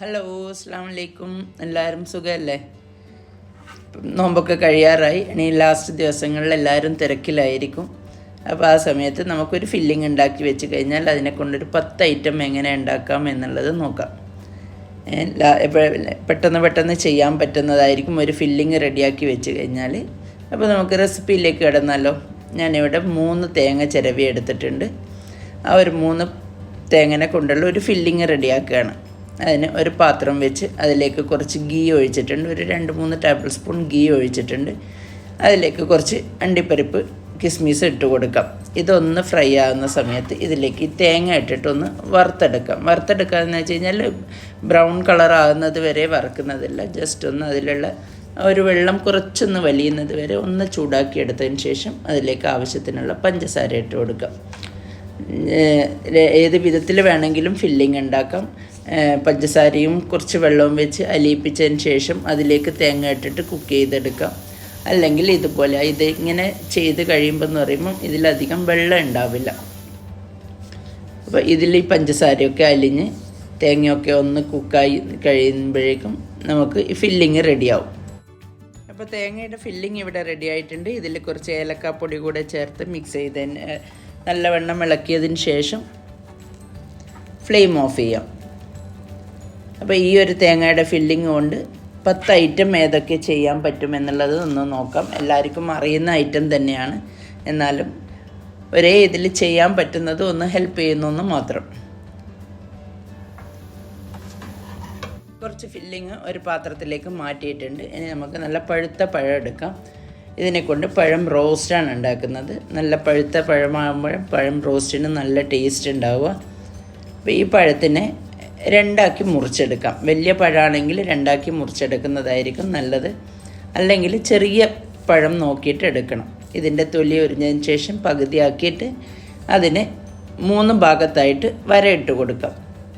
Hello അസ്സാം വലൈക്കും എല്ലാവരും സുഖമല്ലേ നോമ്പൊക്കെ കഴിയാറായി. ഇനി ലാസ്റ്റ് ദിവസങ്ങളിൽ എല്ലാവരും തിരക്കിലായിരിക്കും. അപ്പോൾ ആ സമയത്ത് നമുക്കൊരു ഫില്ലിംഗ് ഉണ്ടാക്കി വെച്ച് കഴിഞ്ഞാൽ അതിനെ കൊണ്ടൊരു പത്ത് ഐറ്റം എങ്ങനെ ഉണ്ടാക്കാം എന്നുള്ളത് നോക്കാം. പെട്ടെന്ന് പെട്ടെന്ന് ചെയ്യാൻ പറ്റുന്നതായിരിക്കും ഒരു ഫില്ലിംഗ് റെഡിയാക്കി വെച്ച് കഴിഞ്ഞാൽ അപ്പോൾ നമുക്ക് റെസിപ്പിയിലേക്ക് കിടന്നാലോ. ഞാനിവിടെ മൂന്ന് തേങ്ങ ചിരവി എടുത്തിട്ടുണ്ട്. ആ ഒരു മൂന്ന് തേങ്ങനെ കൊണ്ടുള്ള ഒരു ഫില്ലിങ് റെഡിയാക്കുകയാണ് അതിന് ഒരു പാത്രം വെച്ച് അതിലേക്ക് കുറച്ച് ഗീ ഒഴിച്ചിട്ടുണ്ട്. ഒരു രണ്ട് മൂന്ന് ടേബിൾ സ്പൂൺ ഗീ ഒഴിച്ചിട്ടുണ്ട്. അതിലേക്ക് കുറച്ച് അണ്ടിപ്പരിപ്പ് കിസ്മിസ് ഇട്ട് കൊടുക്കാം. ഇതൊന്ന് ഫ്രൈ ആകുന്ന സമയത്ത് ഇതിലേക്ക് തേങ്ങ ഇട്ടിട്ടൊന്ന് വറുത്തെടുക്കാം. വറുത്തെടുക്കുക എന്ന് വെച്ച് കഴിഞ്ഞാൽ ബ്രൗൺ കളർ ആകുന്നത് വരെ വറുക്കുന്നതല്ല. ജസ്റ്റ് ഒന്ന് അതിലുള്ള ഒരു വെള്ളം കുറച്ചൊന്ന് വലിയുന്നത് വരെ ഒന്ന് ചൂടാക്കി എടുത്തതിന് ശേഷം അതിലേക്ക് ആവശ്യത്തിനുള്ള പഞ്ചസാര ഇട്ട് കൊടുക്കാം. ഏത് വിധത്തിൽ വേണമെങ്കിലും ഫില്ലിംഗ് ഉണ്ടാക്കാം. പഞ്ചസാരയും കുറച്ച് വെള്ളവും വെച്ച് അലിയിപ്പിച്ചതിന് ശേഷം അതിലേക്ക് തേങ്ങ ഇട്ടിട്ട് കുക്ക് ചെയ്തെടുക്കാം. അല്ലെങ്കിൽ ഇതുപോലെ ഇത് ഇങ്ങനെ ചെയ്ത് കഴിയുമ്പോൾ എന്ന് പറയുമ്പം ഇതിലധികം വെള്ളം ഉണ്ടാവില്ല. അപ്പോൾ ഇതിൽ ഈ പഞ്ചസാരയൊക്കെ അലിഞ്ഞ് തേങ്ങയൊക്കെ ഒന്ന് കുക്കായി കഴിയുമ്പോഴേക്കും നമുക്ക് ഈ ഫില്ലിങ് റെഡിയാവും അപ്പോൾ തേങ്ങയുടെ ഫില്ലിങ് ഇവിടെ റെഡി ആയിട്ടുണ്ട്. ഇതിൽ കുറച്ച് ഏലക്കാപ്പൊടി കൂടെ ചേർത്ത് മിക്സ് ചെയ്തതിന് നല്ലവണ്ണം ഇളക്കിയതിന് ശേഷം ഫ്ലെയിം ഓഫ് ചെയ്യാം. അപ്പോൾ ഈ ഒരു തേങ്ങയുടെ ഫില്ലിംഗ് കൊണ്ട് പത്ത് ഐറ്റം ഏതൊക്കെ ചെയ്യാൻ പറ്റുമെന്നുള്ളത് ഒന്ന് നോക്കാം. എല്ലാവർക്കും അറിയുന്ന ഐറ്റം തന്നെയാണ്. എന്നാലും ഒരേ ഇതിൽ ചെയ്യാൻ പറ്റുന്നത് ഒന്ന് ഹെൽപ്പ് ചെയ്യുന്നു മാത്രം. കുറച്ച് ഫില്ലിങ് ഒരു പാത്രത്തിലേക്ക് മാറ്റിയിട്ടുണ്ട്. ഇനി നമുക്ക് നല്ല പഴുത്ത പഴം എടുക്കാം. ഇതിനെ കൊണ്ട് പഴം റോസ്റ്റാണ് ഉണ്ടാക്കുന്നത്. നല്ല പഴുത്ത പഴമാകുമ്പോഴും പഴം റോസ്റ്റിന് നല്ല ടേസ്റ്റ് ഉണ്ടാവുക. അപ്പോൾ ഈ പഴത്തിനെ രണ്ടാക്കി മുറിച്ചെടുക്കാം. വലിയ പഴമാണെങ്കിൽ രണ്ടാക്കി മുറിച്ചെടുക്കുന്നതായിരിക്കും നല്ലത്. അല്ലെങ്കിൽ ചെറിയ പഴം നോക്കിയിട്ട് എടുക്കണം. ഇതിന്റെ തൊലി ഒരിഞ്ഞതിന് ശേഷം പകുതിയാക്കിയിട്ട് അതിനെ മൂന്ന് ഭാഗത്തായിട്ട് വരയിട്ട് കൊടുക്കാം.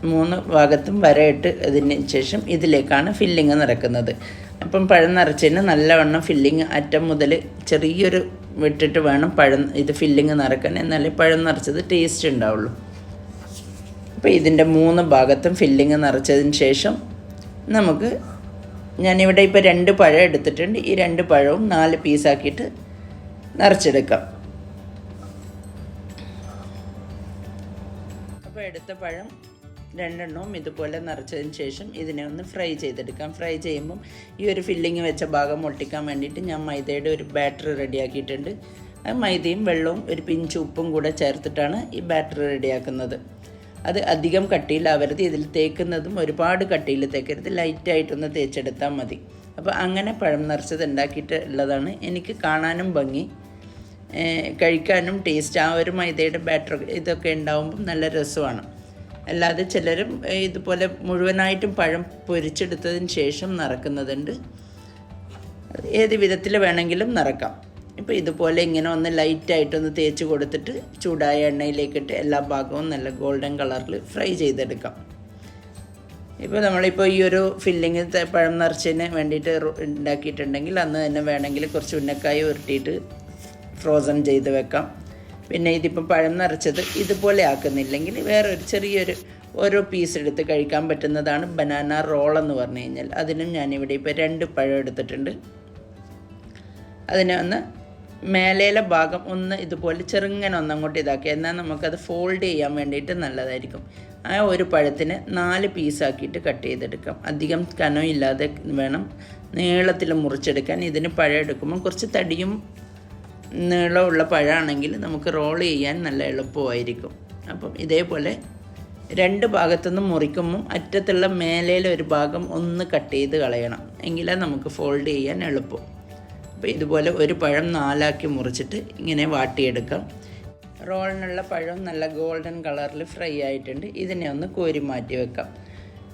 മൂന്ന് ഭാഗത്തും വരയിട്ട് അതിന് ശേഷം ഇതിലേക്കാണ് ഫില്ലിങ് നിറക്കുന്നത് അപ്പം പഴം നിറച്ചതിന് നല്ലവണ്ണം ഫില്ലിങ് അറ്റം മുതൽ ചെറിയൊരു വിട്ടിട്ട് വേണം പഴം ഇത് ഫില്ലിങ് നിറക്കാൻ എന്നാലേ പഴം നിറച്ചത് ടേസ്റ്റ് ഉണ്ടാവുള്ളൂ. അപ്പോൾ ഇതിന്റെ മൂന്ന് ഭാഗത്തും ഫില്ലിങ് നിറച്ചതിന് ശേഷം നമുക്ക് ഞാനിവിടെ ഇപ്പോൾ രണ്ട് പഴം എടുത്തിട്ടുണ്ട്. ഈ രണ്ട് പഴവും നാല് പീസാക്കിയിട്ട് നിറച്ചെടുക്കാം. അപ്പോൾ എടുത്ത പഴം രണ്ടെണ്ണവും ഇതുപോലെ നിറച്ചതിന് ശേഷം ഇതിനെ ഒന്ന് ഫ്രൈ ചെയ്തെടുക്കാം. ഫ്രൈ ചെയ്യുമ്പം ഈ ഒരു ഫില്ലിങ് വെച്ച ഭാഗം ഒട്ടിക്കാൻ വേണ്ടിയിട്ട് ഞാൻ മൈദയുടെ ഒരു ബാറ്റർ റെഡിയാക്കിയിട്ടുണ്ട്. മൈദയും വെള്ളവും ഒരു പിഞ്ച് ഉപ്പും കൂടെ ചേർത്തിട്ടാണ് ഈ ബാറ്ററി റെഡിയാക്കുന്നത്. അത് അധികം കട്ടിയിലാവരുത് ഇതിൽ തേക്കുന്നതും ഒരുപാട് കട്ടിയിൽ തേക്കരുത്. ലൈറ്റായിട്ടൊന്ന് തേച്ചെടുത്താൽ മതി. അപ്പോൾ അങ്ങനെ പഴം നിറച്ചത് ഉണ്ടാക്കിയിട്ട് ഉള്ളതാണ്. എനിക്ക് കാണാനും ഭംഗി. കഴിക്കാനും ടേസ്റ്റ് ആ ഒരു മൈദയുടെ ബാറ്റർ ഇതൊക്കെ ഉണ്ടാവുമ്പം നല്ല രസമാണ്. അല്ലാതെ ചിലരും ഇതുപോലെ മുഴുവനായിട്ടും പഴം പൊരിച്ചെടുത്തതിന് ശേഷം നിറക്കുന്നതുണ്ട്. ഏത് വിധത്തിൽ വേണമെങ്കിലും നിറക്കാം. ഇപ്പോൾ ഇതുപോലെ ഇങ്ങനെ ഒന്ന് ലൈറ്റായിട്ടൊന്ന് തേച്ച് കൊടുത്തിട്ട് ചൂടായ എണ്ണയിലേക്കിട്ട് എല്ലാ ഭാഗവും നല്ല ഗോൾഡൻ കളറിൽ ഫ്രൈ ചെയ്തെടുക്കാം. ഇപ്പോൾ നമ്മളിപ്പോൾ ഈ ഒരു ഫില്ലിങ് പഴം നിറച്ചതിന് വേണ്ടിയിട്ട് ഉണ്ടാക്കിയിട്ടുണ്ടെങ്കിൽ അന്ന് തന്നെ വേണമെങ്കിൽ കുറച്ച് ഉന്നക്കായ ഉരുട്ടിയിട്ട് ഫ്രോസൺ ചെയ്ത് വെക്കാം. പിന്നെ ഇതിപ്പോൾ പഴം നിറച്ചത് ഇതുപോലെ ആക്കുന്നില്ലെങ്കിൽ വേറെ ഒരു ചെറിയൊരു ഓരോ പീസ് എടുത്ത് കഴിക്കാൻ പറ്റുന്നതാണ് ബനാന റോൾ എന്ന് പറഞ്ഞു കഴിഞ്ഞാൽ. അതിനും ഞാനിവിടെ ഇപ്പോൾ രണ്ട് പഴം എടുത്തിട്ടുണ്ട്. അതിനെ ഒന്ന് മേലേലെ ഭാഗം ഒന്ന് ഇതുപോലെ ചെറുങ്ങനെ ഒന്ന് അങ്ങോട്ട് ഇതാക്കി. എന്നാൽ നമുക്കത് ഫോൾഡ് ചെയ്യാൻ വേണ്ടിയിട്ട് നല്ലതായിരിക്കും. ആ ഒരു പഴത്തിന് നാല് പീസാക്കിയിട്ട് കട്ട് ചെയ്തെടുക്കാം. അധികം കനം ഇല്ലാതെ വേണം നീളത്തിൽ മുറിച്ചെടുക്കാൻ. ഇതിന് പഴം എടുക്കുമ്പോൾ കുറച്ച് തടിയും നീളമുള്ള പഴമാണെങ്കിൽ നമുക്ക് റോൾ ചെയ്യാൻ നല്ല എളുപ്പമായിരിക്കും. അപ്പം ഇതേപോലെ രണ്ട് ഭാഗത്തുനിന്ന് മുറിക്കുമ്പോൾ അറ്റത്തുള്ള മേലേലെ ഒരു ഭാഗം ഒന്ന് കട്ട് ചെയ്ത് കളയണം. എങ്കിലേ നമുക്ക് ഫോൾഡ് ചെയ്യാൻ എളുപ്പം. അപ്പോൾ ഇതുപോലെ ഒരു പഴം നാലാക്കി മുറിച്ചിട്ട് ഇങ്ങനെ വാട്ടിയെടുക്കാം. റോളിനുള്ള പഴം നല്ല ഗോൾഡൻ കളറിൽ ഫ്രൈ ആയിട്ടുണ്ട്. ഇതിനെ ഒന്ന് കോരി മാറ്റി വെക്കാം.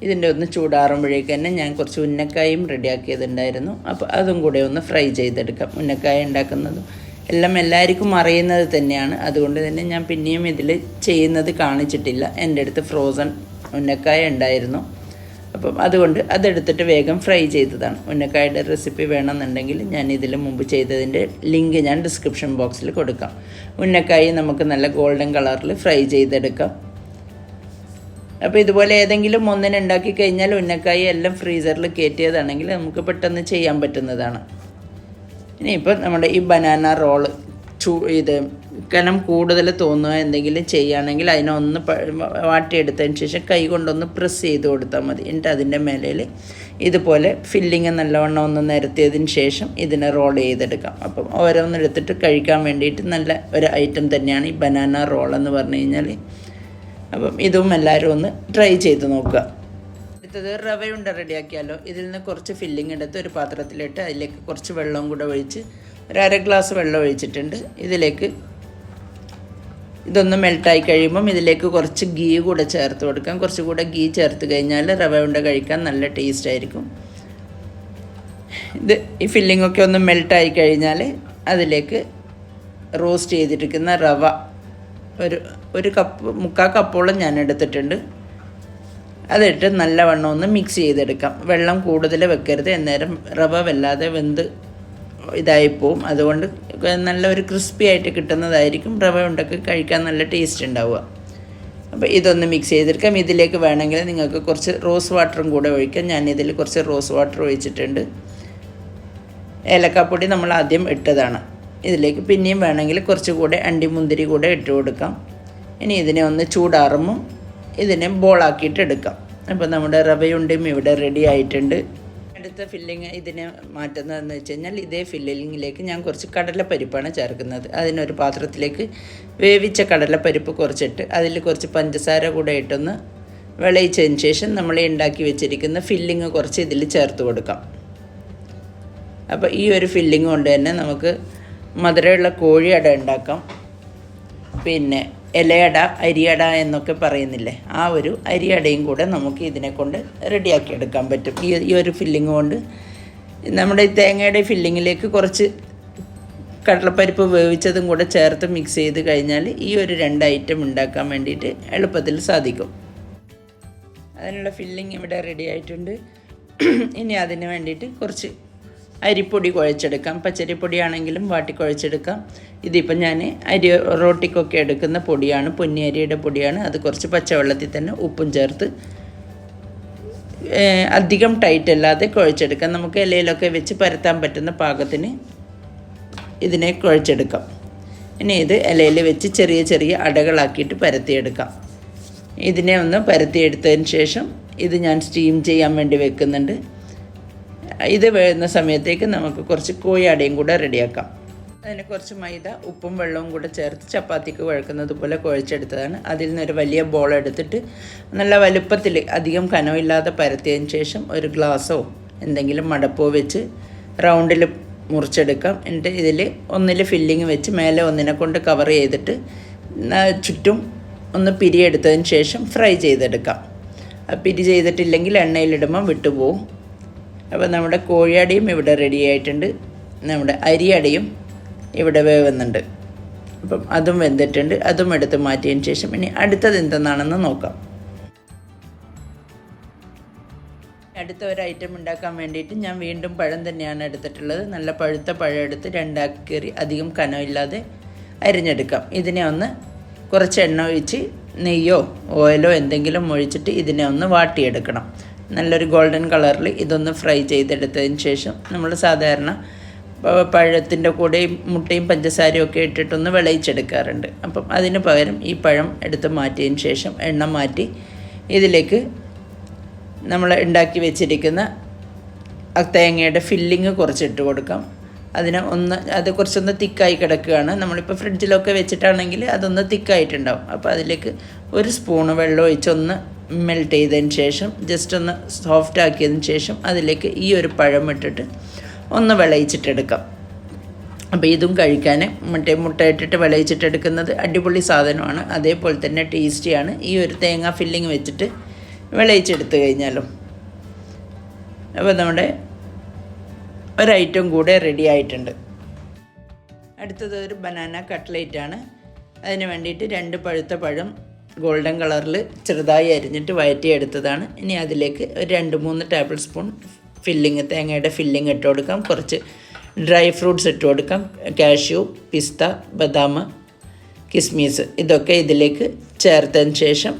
ഇതിന്റെ ഒന്ന് ചൂടാറുമ്പോഴേക്ക് തന്നെ ഞാൻ കുറച്ച് ഉന്നക്കായും റെഡിയാക്കിയതുണ്ടായിരുന്നു. അപ്പോൾ അതും കൂടെ ഒന്ന് ഫ്രൈ ചെയ്തെടുക്കാം. ഉന്നക്കായ ഉണ്ടാക്കുന്നതും എല്ലാം എല്ലാവർക്കും അറിയുന്നത് തന്നെയാണ്. അതുകൊണ്ട് തന്നെ ഞാൻ പിന്നെയും ഇതിൽ ചെയ്യുന്നത് കാണിച്ചിട്ടില്ല. എന്റെ അടുത്ത് ഫ്രോസൺ ഉന്നക്കായ ഉണ്ടായിരുന്നു. അപ്പം അതുകൊണ്ട് അതെടുത്തിട്ട് വേഗം ഫ്രൈ ചെയ്തതാണ്. ഉന്നക്കായുടെ റെസിപ്പി വേണമെന്നുണ്ടെങ്കിൽ ഞാൻ ഇതിൽ മുമ്പ് ചെയ്തതിന്റെ ലിങ്ക് ഞാൻ ഡിസ്ക്രിപ്ഷൻ ബോക്സിൽ കൊടുക്കാം. ഉന്നക്കായി നമുക്ക് നല്ല ഗോൾഡൻ കളറിൽ ഫ്രൈ ചെയ്തെടുക്കാം. അപ്പോൾ ഇതുപോലെ ഏതെങ്കിലും ഒന്നിനെ ഉണ്ടാക്കി കഴിഞ്ഞാൽ ഉന്നക്കായി എല്ലാം ഫ്രീസറിൽ കയറ്റിയതാണെങ്കിൽ നമുക്ക് പെട്ടെന്ന് ചെയ്യാൻ പറ്റുന്നതാണ്. ഇനിയിപ്പോൾ നമ്മുടെ ഈ ബനാന റോൾ ചൂ ഇത് കനം കൂടുതൽ തോന്നുക എന്തെങ്കിലും ചെയ്യുകയാണെങ്കിൽ അതിനൊന്ന് വാട്ടിയെടുത്തതിന് ശേഷം കൈ കൊണ്ടൊന്ന് പ്രസ് ചെയ്ത് കൊടുത്താൽ മതി. എന്നിട്ട് അതിന്റെ മേലയിൽ ഇതുപോലെ ഫില്ലിങ് നല്ലവണ്ണം ഒന്ന് നിരത്തിയതിന് ശേഷം ഇതിനെ റോൾ ചെയ്തെടുക്കാം. അപ്പം ഓരോന്നെടുത്തിട്ട് കഴിക്കാൻ വേണ്ടിയിട്ട് നല്ല ഒരു ഐറ്റം തന്നെയാണ് ഈ ബനാന റോൾ എന്ന് പറഞ്ഞു കഴിഞ്ഞാൽ. അപ്പം ഇതും എല്ലാവരും ഒന്ന് ട്രൈ ചെയ്ത് നോക്കുക. അടുത്തത് റവയുണ്ട റെഡിയാക്കിയാലോ? ഇതിൽ നിന്ന് കുറച്ച് ഫില്ലിംഗ് എടുത്ത് ഒരു പാത്രത്തിലിട്ട് അതിലേക്ക് കുറച്ച് വെള്ളവും കൂടെ ഒഴിച്ച് ഒരു അര ഗ്ലാസ് വെള്ളം ഒഴിച്ചിട്ടുണ്ട്. ഇതിലേക്ക് ഇതൊന്ന് മെൽട്ടായി കഴിയുമ്പം ഇതിലേക്ക് കുറച്ച് ഗീ കൂടെ ചേർത്ത് കൊടുക്കാം. കുറച്ച് കൂടെ ഗീ ചേർത്ത് കഴിഞ്ഞാൽ റവ ഉണ്ട കഴിക്കാൻ നല്ല ടേസ്റ്റ് ആയിരിക്കും. ഇത് ഈ ഒക്കെ ഒന്ന് മെൽട്ടായി കഴിഞ്ഞാൽ അതിലേക്ക് റോസ്റ്റ് ചെയ്തിരിക്കുന്ന റവ. ഒരു ഒരു കപ്പ് മുക്കാൽ കപ്പോളം ഞാൻ എടുത്തിട്ടുണ്ട്. അതിട്ട് നല്ലവണ്ണം ഒന്ന് മിക്സ് ചെയ്തെടുക്കാം. വെള്ളം കൂടുതൽ വെക്കരുത്. അന്നേരം റവ വല്ലാതെ വെന്ത് ഇതായിപ്പോവും. അതുകൊണ്ട് നല്ല ഒരു ക്രിസ്പി ആയിട്ട് കിട്ടുന്നതായിരിക്കും. റവ ഉണ്ടൊക്കെ കഴിക്കാൻ നല്ല ടേസ്റ്റ് ഉണ്ടാവുക. അപ്പോൾ ഇതൊന്ന് മിക്സ് ചെയ്തെടുക്കാം. ഇതിലേക്ക് വേണമെങ്കിൽ നിങ്ങൾക്ക് കുറച്ച് റോസ് വാട്ടറും കൂടെ ഒഴിക്കാം. ഞാൻ ഇതിൽ കുറച്ച് റോസ് വാട്ടർ ഒഴിച്ചിട്ടുണ്ട്. ഏലക്കാപ്പൊടി നമ്മൾ ആദ്യം ഇട്ടതാണ്. ഇതിലേക്ക് പിന്നെയും വേണമെങ്കിൽ കുറച്ചുകൂടെ അണ്ടിമുന്തിരി കൂടെ ഇട്ട് കൊടുക്കാം. ഇനി ഇതിനെ ഒന്ന് ചൂടാറുമ്പോൾ ഇതിനെ ബോളാക്കിയിട്ട് എടുക്കാം. അപ്പോൾ നമ്മുടെ റവയുണ്ടയും ഇവിടെ റെഡി ആയിട്ടുണ്ട്. അടുത്ത ഫില്ലിങ് ഇതിനെ മാറ്റുന്നതെന്ന് വെച്ച് കഴിഞ്ഞാൽ ഇതേ ഫില്ലിങ്ങിലേക്ക് ഞാൻ കുറച്ച് കടലപ്പരിപ്പാണ് ചേർക്കുന്നത്. അതിനൊരു പാത്രത്തിലേക്ക് വേവിച്ച കടലപ്പരിപ്പ് കുറച്ചിട്ട് അതിൽ കുറച്ച് പഞ്ചസാര കൂടെ ഇട്ടൊന്ന് വിളയിച്ചതിന് ശേഷം നമ്മൾ ഉണ്ടാക്കി വെച്ചിരിക്കുന്ന ഫില്ലിങ് കുറച്ച് ഇതിൽ ചേർത്ത് കൊടുക്കാം. അപ്പോൾ ഈ ഒരു ഫില്ലിങ് കൊണ്ട് തന്നെ നമുക്ക് മധുരമുള്ള കോഴിയട ഉണ്ടാക്കാം. പിന്നെ ഇലയട അരിയട എന്നൊക്കെ പറയുന്നില്ലേ? ആ ഒരു അരിയടയും കൂടെ നമുക്ക് ഇതിനെ കൊണ്ട് റെഡിയാക്കി എടുക്കാൻ പറ്റും. ഈ ഈ ഒരു ഫില്ലിങ് കൊണ്ട്. നമ്മുടെ തേങ്ങയുടെ ഫില്ലിങ്ങിലേക്ക് കുറച്ച് കടലപ്പരിപ്പ് വേവിച്ചതും കൂടെ ചേർത്ത് മിക്സ് ചെയ്ത് കഴിഞ്ഞാൽ ഈ ഒരു രണ്ട് ഐറ്റം ഉണ്ടാക്കാൻ വേണ്ടിയിട്ട് എളുപ്പത്തിൽ സാധിക്കും. അതിനുള്ള ഫില്ലിങ് ഇവിടെ റെഡി ആയിട്ടുണ്ട്. ഇനി അതിന് വേണ്ടിയിട്ട് കുറച്ച് അരിപ്പൊടി കുഴച്ചെടുക്കാം. പച്ചരിപ്പൊടിയാണെങ്കിലും വാട്ടി കുഴച്ചെടുക്കാം. ഇതിപ്പോൾ ഞാൻ അരി റോട്ടിക്കൊക്കെ എടുക്കുന്ന പൊടിയാണ് പൊന്നിയരിയുടെ പൊടിയാണ്. അത് കുറച്ച് പച്ചവെള്ളത്തിൽ തന്നെ ഉപ്പും ചേർത്ത് അധികം ടൈറ്റ് അല്ലാതെ കുഴച്ചെടുക്കാം. നമുക്ക് ഇലയിലൊക്കെ വെച്ച് പരത്താൻ പറ്റുന്ന പാകത്തിന് ഇതിനെ കുഴച്ചെടുക്കാം. ഇനി ഇത് ഇലയിൽ വെച്ച് ചെറിയ ചെറിയ അടകളാക്കിയിട്ട് പരത്തിയെടുക്കാം. ഇതിനെ ഒന്ന് പരത്തിയെടുത്തതിന് ശേഷം ഇത് ഞാൻ സ്റ്റീം ചെയ്യാൻ വേണ്ടി വെക്കുന്നുണ്ട്. ഇത് വേകുന്ന സമയത്തേക്ക് നമുക്ക് കുറച്ച് കോഴിയാടയും കൂടെ റെഡിയാക്കാം. അതിന് കുറച്ച് മൈദ ഉപ്പും വെള്ളവും കൂടെ ചേർത്ത് ചപ്പാത്തിക്ക് കുഴക്കുന്നത് പോലെ കുഴച്ചെടുത്തതാണ്. അതിൽ നിന്നൊരു വലിയ ബോൾ എടുത്തിട്ട് നല്ല വലുപ്പത്തിൽ അധികം കനമില്ലാതെ പരത്തിയതിന് ശേഷം ഒരു ഗ്ലാസ്സോ എന്തെങ്കിലും മടപ്പോ വെച്ച് റൗണ്ടിൽ മുറിച്ചെടുക്കാം. എന്നിട്ട് ഇതിൽ ഒന്നിൽ ഫില്ലിങ് വെച്ച് മേലെ ഒന്നിനെ കൊണ്ട് കവർ ചെയ്തിട്ട് ചുറ്റും ഒന്ന് പിരിയെടുത്തതിന് ശേഷം ഫ്രൈ ചെയ്തെടുക്കാം. പിരി ചെയ്തിട്ടില്ലെങ്കിൽ എണ്ണയിലിടുമ്പോൾ വിട്ടുപോകും അപ്പോൾ നമ്മുടെ കോഴിയടയും ഇവിടെ റെഡി ആയിട്ടുണ്ട്. നമ്മുടെ അരിയടയും ഇവിടെ വേവുന്നുണ്ട്. അപ്പം അതും വെന്തിട്ടുണ്ട്. അതും എടുത്ത് മാറ്റിയതിന് ശേഷം ഇനി അടുത്തത് എന്തെന്നാണെന്ന് നോക്കാം. അടുത്ത ഒരു ഐറ്റം ഉണ്ടാക്കാൻ വേണ്ടിയിട്ട് ഞാൻ വീണ്ടും പഴം തന്നെയാണ് എടുത്തിട്ടുള്ളത്. നല്ല പഴുത്ത പഴം എടുത്ത് രണ്ടാക്കി കയറി അധികം കനമില്ലാതെ അരിഞ്ഞെടുക്കാം. ഇതിനെ ഒന്ന് കുറച്ച് എണ്ണ ഒഴിച്ച് നെയ്യോ ഓയിലോ എന്തെങ്കിലും ഒഴിച്ചിട്ട് ഇതിനെ ഒന്ന് വാട്ടിയെടുക്കണം. നല്ലൊരു ഗോൾഡൻ കളറിൽ ഇതൊന്ന് ഫ്രൈ ചെയ്തെടുത്തതിന് ശേഷം നമ്മൾ സാധാരണ പഴത്തിന്റെ കൂടെയും മുട്ടയും പഞ്ചസാരയും ഒക്കെ ഇട്ടിട്ടൊന്ന് വിളയിച്ചെടുക്കാറുണ്ട്. അപ്പം അതിന് പകരം ഈ പഴം എടുത്ത് മാറ്റിയതിന് ശേഷം എണ്ണ മാറ്റി ഇതിലേക്ക് നമ്മൾ ഉണ്ടാക്കി വെച്ചിരിക്കുന്ന തേങ്ങയുടെ ഫില്ലിങ് കുറച്ചിട്ട് കൊടുക്കാം. അതിന് ഒന്ന് അത് കുറച്ചൊന്ന് തിക്കായി കിടക്കുകയാണ്. നമ്മളിപ്പോൾ ഫ്രിഡ്ജിലൊക്കെ വെച്ചിട്ടാണെങ്കിൽ അതൊന്ന് തിക്കായിട്ടുണ്ടാവും. അപ്പോൾ അതിലേക്ക് ഒരു സ്പൂണ് വെള്ളം ഒഴിച്ചൊന്ന് മെൽറ്റ് ചെയ്തതിന് ശേഷം ജസ്റ്റ് ഒന്ന് സോഫ്റ്റ് ആക്കിയതിന് ശേഷം അതിലേക്ക് ഈ ഒരു പഴം ഇട്ടിട്ട് ഒന്ന് വിളയിച്ചിട്ടെടുക്കാം. അപ്പോൾ ഇതും കഴിക്കാൻ മറ്റേ മുട്ട ഇട്ടിട്ട് വിളയിച്ചിട്ടെടുക്കുന്നത് അടിപൊളി സാധനമാണ്. അതേപോലെ തന്നെ ടേസ്റ്റിയാണ്. ഈ ഒരു തേങ്ങ ഫില്ലിങ് വെച്ചിട്ട് വിളയിച്ചെടുത്തു കഴിഞ്ഞാലും. അപ്പോൾ നമ്മുടെ ഒരൈറ്റം കൂടെ റെഡി ആയിട്ടുണ്ട്. അടുത്തത് ഒരു ബനാന കട്ട്ലേറ്റ് ആണ്. അതിന് വേണ്ടിയിട്ട് രണ്ട് പഴുത്ത പഴം ഗോൾഡൻ കളറിൽ ചെറുതായി അരിഞ്ഞിട്ട് വയറ്റിയെടുത്തതാണ് ഇനി അതിലേക്ക് ഒരു രണ്ട് മൂന്ന് ടേബിൾ സ്പൂൺ ഫില്ലിങ് തേങ്ങയുടെ ഫില്ലിങ് ഇട്ട് കൊടുക്കാം. കുറച്ച് ഡ്രൈ ഫ്രൂട്ട്സ് ഇട്ട് കൊടുക്കാം. കാഷ്യൂ പിസ്ത ബദാം കിസ്മീസ് ഇതൊക്കെ ഇതിലേക്ക് ചേർത്തതിന് ശേഷം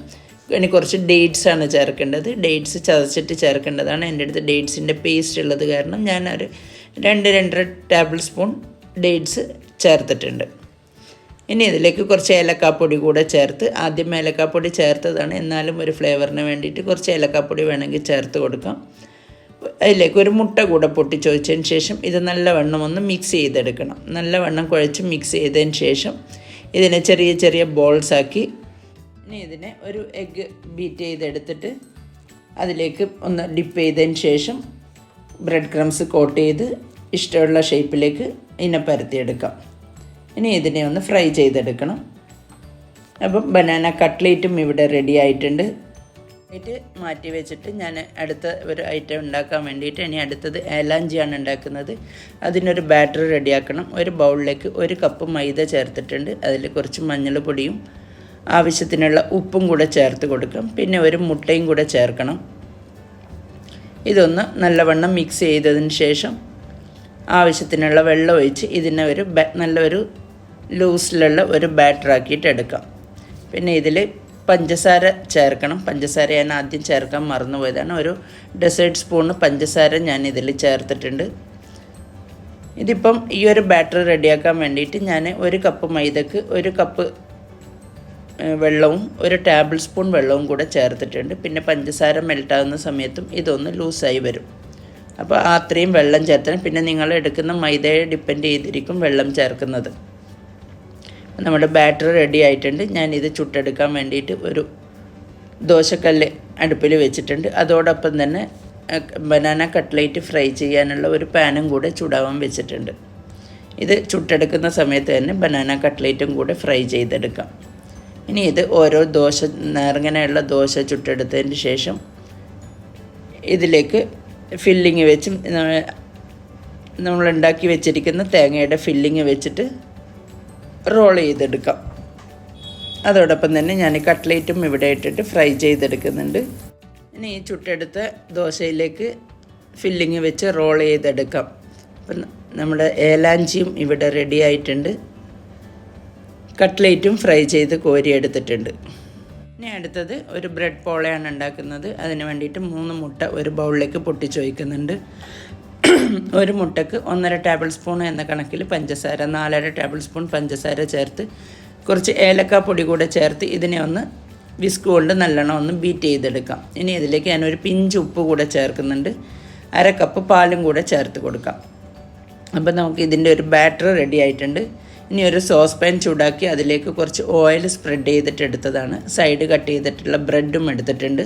ഇനി കുറച്ച് ഡേറ്റ്സ് ആണ് ചേർക്കേണ്ടത്. ഡേറ്റ്സ് ചതച്ചിട്ട് ചേർക്കേണ്ടതാണ്. എന്റെ അടുത്ത് ഡേറ്റ്സിന്റെ പേസ്റ്റ് ഉള്ളത് കാരണം ഞാൻ ഒരു രണ്ട് രണ്ടര ടേബിൾ സ്പൂൺ ഡേറ്റ്സ് ചേർത്തിട്ടുണ്ട്. ഇനി ഇതിലേക്ക് കുറച്ച് ഏലക്കാപ്പൊടി കൂടെ ചേർത്ത് ആദ്യം ഏലക്കാപ്പൊടി ചേർത്തതാണ്. എന്നാലും ഒരു ഫ്ലേവറിന് വേണ്ടിയിട്ട് കുറച്ച് ഏലക്കാപ്പൊടി വേണമെങ്കിൽ ചേർത്ത് കൊടുക്കാം. അതിലേക്ക് ഒരു മുട്ട കൂടെ പൊട്ടിച്ചൊഴിച്ചതിന് ശേഷം ഇത് നല്ലവണ്ണം ഒന്ന് മിക്സ് ചെയ്തെടുക്കണം. നല്ലവണ്ണം കുഴച്ച് മിക്സ് ചെയ്തതിന് ശേഷം ഇതിനെ ചെറിയ ചെറിയ ബോൾസ് ആക്കി ഇനി ഇതിനെ ഒരു എഗ്ഗ് ബീറ്റ് ചെയ്തെടുത്തിട്ട് അതിലേക്ക് ഒന്ന് ഡിപ്പ് ചെയ്തതിന് ശേഷം ബ്രെഡ് ക്രംസ് കോട്ട് ചെയ്ത് ഇഷ്ടമുള്ള ഷേപ്പിലേക്ക് ഇതിനെ പരത്തിയെടുക്കാം. ഇനി ഇതിനെ ഒന്ന് ഫ്രൈ ചെയ്തെടുക്കണം. അപ്പം ബനാന കട്ട്ലേറ്റും ഇവിടെ റെഡി ആയിട്ടുണ്ട്. ആയിട്ട് മാറ്റി വെച്ചിട്ട് ഞാൻ അടുത്ത ഒരു ഐറ്റം ഉണ്ടാക്കാൻ വേണ്ടിയിട്ട് ഇനി അടുത്തത് ഏലാഞ്ചിയാണ് ഉണ്ടാക്കുന്നത്. അതിനൊരു ബാറ്റർ റെഡിയാക്കണം ഒരു ബൗളിലേക്ക് ഒരു കപ്പ് മൈദ ചേർത്തിട്ടുണ്ട്. അതിൽ കുറച്ച് മഞ്ഞൾ പൊടിയും ആവശ്യത്തിനുള്ള ഉപ്പും കൂടെ ചേർത്ത് കൊടുക്കാം. പിന്നെ ഒരു മുട്ടയും കൂടെ ചേർക്കണം. ഇതൊന്ന് നല്ലവണ്ണം മിക്സ് ചെയ്തതിന് ശേഷം ആവശ്യത്തിനുള്ള വെള്ളം ഒഴിച്ച് ഇതിനെ ഒരു നല്ലൊരു ലൂസിലുള്ള ഒരു ബാറ്റർ ആക്കിയിട്ട് എടുക്കാം. പിന്നെ ഇതിൽ പഞ്ചസാര ചേർക്കണം. പഞ്ചസാര ഞാൻ ആദ്യം ചേർക്കാൻ മറന്നുപോയതാണ് ഒരു ഡെസേർട്ട് സ്പൂണ് പഞ്ചസാര ഞാൻ ഇതിൽ ചേർത്തിട്ടുണ്ട്. ഇതിപ്പം ഈ ഒരു ബാറ്റർ റെഡിയാക്കാൻ വേണ്ടിയിട്ട് ഞാൻ ഒരു കപ്പ് മൈദക്ക് ഒരു കപ്പ് വെള്ളവും ഒരു ടേബിൾ സ്പൂൺ വെള്ളവും കൂടെ ചേർത്തിട്ടുണ്ട്. പിന്നെ പഞ്ചസാര മെൽട്ടാകുന്ന സമയത്തും ഇതൊന്ന് ലൂസായി വരും. അപ്പോൾ അത്രയും വെള്ളം ചേർത്തണം. പിന്നെ നിങ്ങൾ എടുക്കുന്ന മൈദയെ ഡിപ്പെൻഡ് ചെയ്തിരിക്കും വെള്ളം ചേർക്കുന്നത്. നമ്മുടെ ബാറ്റർ റെഡി ആയിട്ടുണ്ട്. ഞാനിത് ചുട്ടെടുക്കാൻ വേണ്ടിയിട്ട് ഒരു ദോശക്കല്ല് അടുപ്പിൽ വെച്ചിട്ടുണ്ട്. അതോടൊപ്പം തന്നെ ബനാന കട്ട്ലേറ്റ് ഫ്രൈ ചെയ്യാനുള്ള ഒരു പാനും കൂടെ ചൂടാവാൻ വെച്ചിട്ടുണ്ട്. ഇത് ചുട്ടെടുക്കുന്ന സമയത്ത് തന്നെ ബനാന കട്ട്ലേറ്റും കൂടെ ഫ്രൈ ചെയ്തെടുക്കാം. ഇനി ഇത് ഓരോ ദോശ നേർങ്ങനെയുള്ള ദോശ ചുട്ടെടുത്തതിന് ശേഷം ഇതിലേക്ക് ഫില്ലിങ് വെച്ച് നമ്മൾ ഉണ്ടാക്കി വെച്ചിരിക്കുന്ന തേങ്ങയുടെ ഫില്ലിങ് വെച്ചിട്ട് റോൾ ചെയ്തെടുക്കാം. അതോടൊപ്പം തന്നെ ഞാൻ കട്ട്ലേറ്റും ഇവിടെ ഇട്ടിട്ട് ഫ്രൈ ചെയ്തെടുക്കുന്നുണ്ട്. ഇനി ഈ ചുട്ടെടുത്ത ദോശയിലേക്ക് ഫില്ലിങ് വെച്ച് റോൾ ചെയ്തെടുക്കാം. അപ്പം നമ്മുടെ ഏലാഞ്ചിയും ഇവിടെ റെഡി ആയിട്ടുണ്ട്. കട്ട്ലേറ്റും ഫ്രൈ ചെയ്ത് കോരിയെടുത്തിട്ടുണ്ട് ഇനി അടുത്തത് ഒരു ബ്രെഡ് പോളയാണ് ഉണ്ടാക്കുന്നത്. അതിന് വേണ്ടിയിട്ട് മൂന്ന് മുട്ട ഒരു ബൗളിലേക്ക് പൊട്ടിച്ചു വയ്ക്കുന്നുണ്ട് ഒരു മുട്ടയ്ക്ക് ഒന്നര ടേബിൾ സ്പൂൺ എന്ന കണക്കിൽ പഞ്ചസാര നാലര ടേബിൾ സ്പൂൺ പഞ്ചസാര ചേർത്ത് കുറച്ച് ഏലക്ക പൊടി കൂടെ ചേർത്ത് ഇതിനെ ഒന്ന് വിസ്ക് കൊണ്ട് നല്ലോണം ഒന്ന് ബീറ്റ് ചെയ്തെടുക്കാം. ഇനി ഇതിലേക്ക് ഞാനൊരു പിഞ്ച് ഉപ്പ് കൂടെ ചേർക്കുന്നുണ്ട്. അര കപ്പ് പാലും കൂടെ ചേർത്ത് കൊടുക്കാം. അപ്പോൾ നമുക്ക് ഇതിന്റെ ഒരു ബാറ്റർ റെഡി ആയിട്ടുണ്ട്. ഇനി ഒരു സോസ് പാൻ ചൂടാക്കി അതിലേക്ക് കുറച്ച് ഓയിൽ സ്പ്രെഡ് ചെയ്തിട്ട് എടുത്തതാണ്. സൈഡ് കട്ട് ചെയ്തിട്ടുള്ള ബ്രെഡും എടുത്തിട്ടുണ്ട്.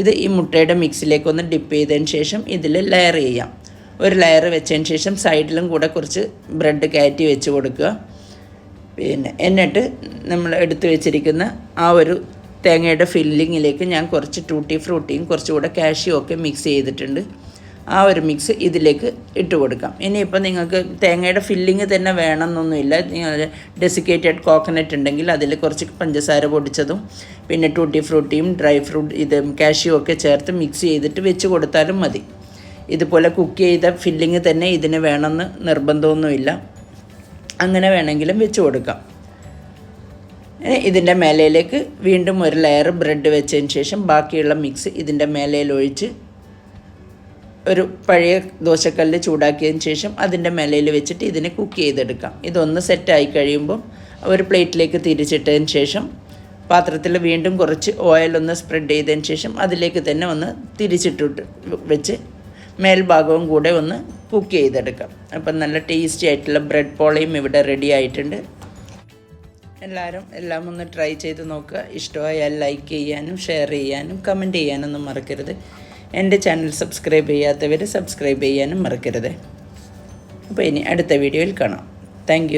ഇത് ഈ മുട്ടയുടെ മിക്സിലേക്ക് ഒന്ന് ഡിപ്പ് ചെയ്തതിന് ശേഷം ഇതിൽ ലെയർ ചെയ്യാം. ഒരു ലെയർ വെച്ചതിന് ശേഷം സൈഡിലും കൂടെ കുറച്ച് ബ്രെഡ് കയറ്റി വെച്ച് കൊടുക്കുക. പിന്നെ എന്നിട്ട് നമ്മൾ എടുത്തു വെച്ചിരിക്കുന്ന ആ ഒരു തേങ്ങയുടെ ഫില്ലിങ്ങിലേക്ക് ഞാൻ കുറച്ച് ടൂട്ടി ഫ്രൂട്ടിയും കുറച്ചുകൂടെ കാഷ്യും ഒക്കെ മിക്സ് ചെയ്തിട്ടുണ്ട്. ആ ഒരു മിക്സ് ഇതിലേക്ക് ഇട്ട് കൊടുക്കാം. ഇനിയിപ്പോൾ നിങ്ങൾക്ക് തേങ്ങയുടെ ഫില്ലിങ് തന്നെ വേണമെന്നൊന്നുമില്ല. ഡെസിക്കേറ്റഡ് കോക്കനട്ട് ഉണ്ടെങ്കിൽ അതിൽ കുറച്ച് പഞ്ചസാര പൊടിച്ചതും പിന്നെ ടൂട്ടി ഫ്രൂട്ടിയും ഡ്രൈ ഫ്രൂട്ട് ഇത് കാഷ്യൂ ഒക്കെ ചേർത്ത് മിക്സ് ചെയ്തിട്ട് വെച്ച് കൊടുത്താലും മതി. ഇതുപോലെ കുക്ക് ചെയ്ത ഫില്ലിങ് തന്നെ ഇതിന് വേണമെന്ന് നിർബന്ധമൊന്നുമില്ല. അങ്ങനെ വേണമെങ്കിലും വെച്ച് കൊടുക്കാം. ഇതിന്റെ മേലയിലേക്ക് വീണ്ടും ഒരു ലെയർ ബ്രെഡ് വെച്ചതിന് ശേഷം ബാക്കിയുള്ള മിക്സ് ഇതിന്റെ മേലയിൽ ഒഴിച്ച് ഒരു പഴയ ദോശക്കല്ല് ചൂടാക്കിയതിന് ശേഷം അതിന്റെ മേലയിൽ വെച്ചിട്ട് ഇതിനെ കുക്ക് ചെയ്തെടുക്കാം. ഇതൊന്ന് സെറ്റായി കഴിയുമ്പോൾ ഒരു പ്ലേറ്റിലേക്ക് തിരിച്ചിട്ടതിന് ശേഷം പാത്രത്തിൽ വീണ്ടും കുറച്ച് ഓയിൽ ഒന്ന് സ്പ്രെഡ് ചെയ്തതിന് ശേഷം അതിലേക്ക് തന്നെ ഒന്ന് തിരിച്ചിട്ടിട്ട് വെച്ച് മേൽഭാഗവും കൂടെ ഒന്ന് കുക്ക് ചെയ്തെടുക്കാം. അപ്പം നല്ല ടേസ്റ്റി ആയിട്ടുള്ള ബ്രെഡ് പോളയും ഇവിടെ റെഡി ആയിട്ടുണ്ട്. എല്ലാവരും എല്ലാം ഒന്ന് ട്രൈ ചെയ്ത് നോക്കുക. ഇഷ്ടമായാൽ ലൈക്ക് ചെയ്യാനും ഷെയർ ചെയ്യാനും കമന്റ് ചെയ്യാനൊന്നും മറക്കരുത്. എന്റെ ചാനൽ സബ്സ്ക്രൈബ് ചെയ്യാത്തവർ സബ്സ്ക്രൈബ് ചെയ്യാനും മറക്കരുത്. അപ്പോൾ ഇനി അടുത്ത വീഡിയോയിൽ കാണാം. താങ്ക്